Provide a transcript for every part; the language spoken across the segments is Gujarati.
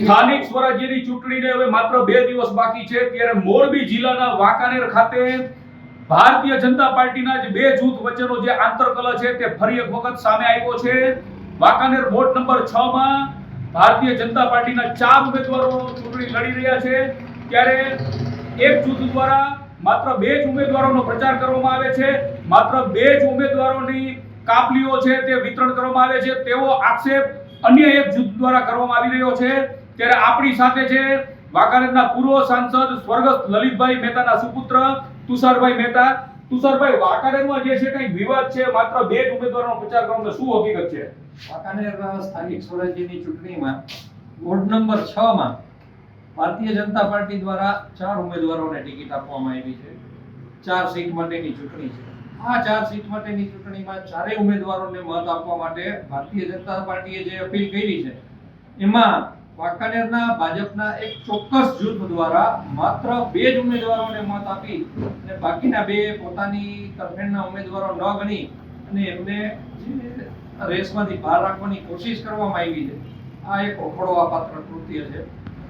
સ્થાનિક સ્વરાજ્યની ચૂંટણીને હવે માત્ર બે દિવસ બાકી છે, ત્યારે મોરબી જિલ્લાના વાંકાનેર ખાતે ભારતીય જનતા પાર્ટીના જે બે જૂથ વચ્ચેનો જે આંતરકલહ છે તે ફરી એક વખત સામે આવ્યો છે. વાંકાનેર વોર્ડ નંબર 6 માં ભારતીય જનતા પાર્ટીના ચાર ઉમેદવારો ચૂંટણી લડી રહ્યા છે, ત્યારે એક જૂથ દ્વારા માત્ર બે જ ઉમેદવારોનો પ્રચાર કરવામાં આવે છે. માત્ર બે જ ઉમેદવારોની કાપલીઓ છે તે વિતરણ કરવામાં આવે છે. તેવો આક્ષેપ અન્ય એક જૂથ દ્વારા કરવામાં આવી રહ્યો છે. ત્યારે આપણી સાથે છે વાંકાનેરના પૂર્વ સાંસદ સ્વર્ગસ્થ લલિતભાઈ મહેતાના સુપુત્ર તુષારભાઈ મહેતા. તુષારભાઈ વાંકાનેરમાં જે છે કંઈક વિવાદ છે? માત્ર બે જ ઉમેદવારોનો પ્રચાર કરવાનો શું હકીકત છે? વાંકાનેર સ્થાનિક સ્વરાજ્યની ચૂંટણીમાં વોર્ડ નંબર 6 માં ભારતીય જનતા પાર્ટી દ્વારા ચાર ઉમેદવારોને ટિકિટ આપવામાં આવી છે. ચાર સીટ માટેની ચૂંટણી છે. આ ચાર સીટ માટેની ચૂંટણીમાં ચારેય ઉમેદવારોને મત આપવા માટે ભારતીય જનતા પાર્ટીએ જે અપીલ કરી છે, એમાં વાંકાનેરના ભાજપના એક ચોક્કસ જૂથ દ્વારા માત્ર બે જ ઉમેદવારોને મત આપી અને બાકીના બે પોતાની તરફેણના ઉમેદવારો ન ગણી અને એમને રેસમાંથી બહાર રાખવાની કોશિશ કરવામાં આવી છે. આ એક ઓખડવા પાત્ર કૃત્ય છે.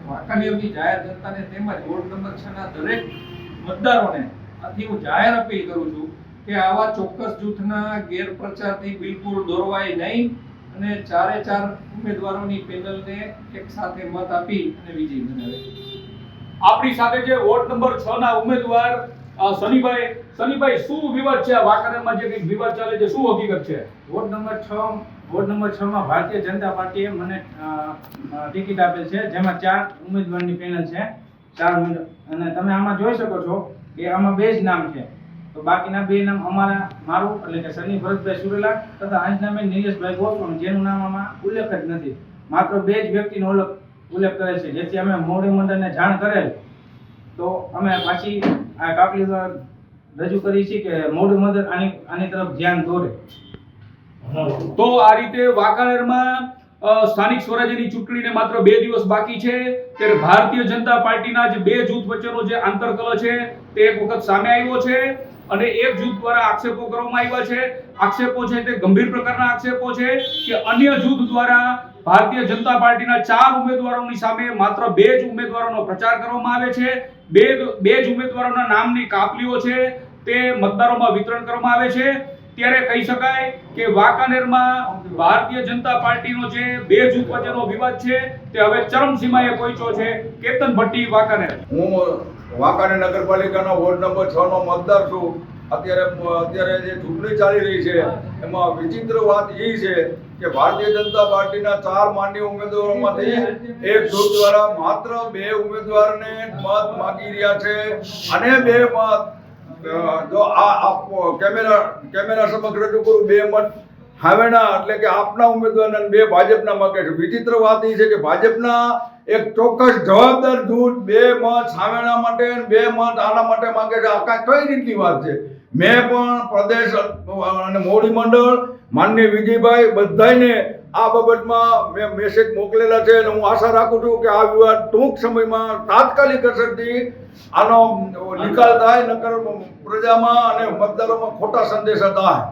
વાંકાનેરની જાહેર જનતાને તેમજ વોર્ડ નંબર છ ના દરેક મતદારોને આથી હું જાહેર અપીલ કરું છું કે આવા ચોક્કસ જૂથના ગેરપ્રચારથી બિલકુલ દોરવાય નહીં. અને ચારે ચાર ઉમેદવારોની પેનલને એક સાથે મત આપી અને વિજય બનાવે આપણી સાથે જે વોર્ડ નંબર 6 ના ઉમેદવાર સનીભાઈ સનીભાઈ શું વિવાદ છે? વાકરણમાં જે કંઈક વિવાદ ચાલે છે શું હકીકત છે? વોર્ડ નંબર છ વોર્ડ નંબર છ માં ભારતીય જનતા પાર્ટીએ મને ટિકિટ આપેલ છે જેમાં ચાર ઉમેદવારની પેનલ છે ચાર ઉમેદવાર. અને તમે આમાં જોઈ શકો છો કે આમાં બે જ નામ છે. તો બાકીના બે નામ અમારા મારું એટલે કે સની ભરતભાઈ સુરેલા તથા અંજનાબેન નિલેશભાઈ ગોસ્વામી, જેનું નામ આમાં ઉલ્લેખ જ નથી. માત્ર બે જ વ્યક્તિનો ઉલ્લેખ કરે છે, જેથી અમે મોવડી મંડળને જાણ કરેલ. તો અમે પાછી આ કાપલી રજૂ કરી છે કે મોવડી મંડળ આની આની તરફ ધ્યાન દોરે. તો આ રીતે વાંકાનેરમાં સ્થાનિક સ્વરાજ્યની ચૂંટણીને માત્ર બે દિવસ બાકી છે. ત્યારે ભારતીય જનતા પાર્ટીના જે બે જૂથ વચ્ચેનો જે આંતરકલ છે, તે એક વખત સામે આવ્યો છે. અને એક જૂથ દ્વારા આક્ષેપો કરવામાં આવ્યા છે. આક્ષેપો છે તે ગંભીર પ્રકારના આક્ષેપો છે કે અન્ય જૂથ દ્વારા ભારતીય જનતા પાર્ટીના ચાર ઉમેદવારોની સામે માત્ર બે જ ઉમેદવારોનો પ્રચાર કરવામાં આવે છે. બે બે જ ઉમેદવારોના નામની કાપલીઓ છે તે મતદારોમાં વિતરણ કરવામાં આવે છે. ત્યારે કહી શકાય કે વાંકાનેરમાં ભારતીય જનતા પાર્ટીનો જે બે જૂથ વચ્ચેનો વિવાદ છે તે હવે ચરમસીમાએ પહોંચ્યો છે. કેતન ભટ્ટી, વાંકાનેર. હું વાંકાનેર નગરપાલિકાના વોર્ડ નંબર છ નો મતદાર છું. અત્યારે અત્યારે જે ચૂંટણી ચાલી રહી છે, એમાં વિચિત્ર વાત એ છે કે ભારતીય જનતા પાર્ટીના ચાર માન્ય ઉમેદવારોમાંથી એક જૂથ દ્વારા માત્ર બે ઉમેદવારને મત માગી રહ્યા છે અને બે મત જો આ કેમેરા કેમેરા સમક્ષ રજૂ કરું, બે મત હાવેના એટલે કે આપના ઉમેદવારના બે ભાજપના કહે છે. વિચિત્ર વાત એ છે કે ભાજપના એક ચોક્કસ જવાબદાર જૂથ બે મત સામેના માટે બે મત આના માટે માંગે છે. આ કાંઈ કઈ રીતની વાત છે? મેં પણ પ્રદેશ અને મોવડી મંડળ માન્ય વિજયભાઈ બધાને આ બાબતમાં મેં મેસેજ મોકલેલા છે અને હું આશા રાખું છું કે આ વિવાદ ટૂંક સમયમાં તાત્કાલિક અસરથી આનો નિકાલ થાય, નકર પ્રજામાં અને મતદારોમાં ખોટા સંદેશા થાય.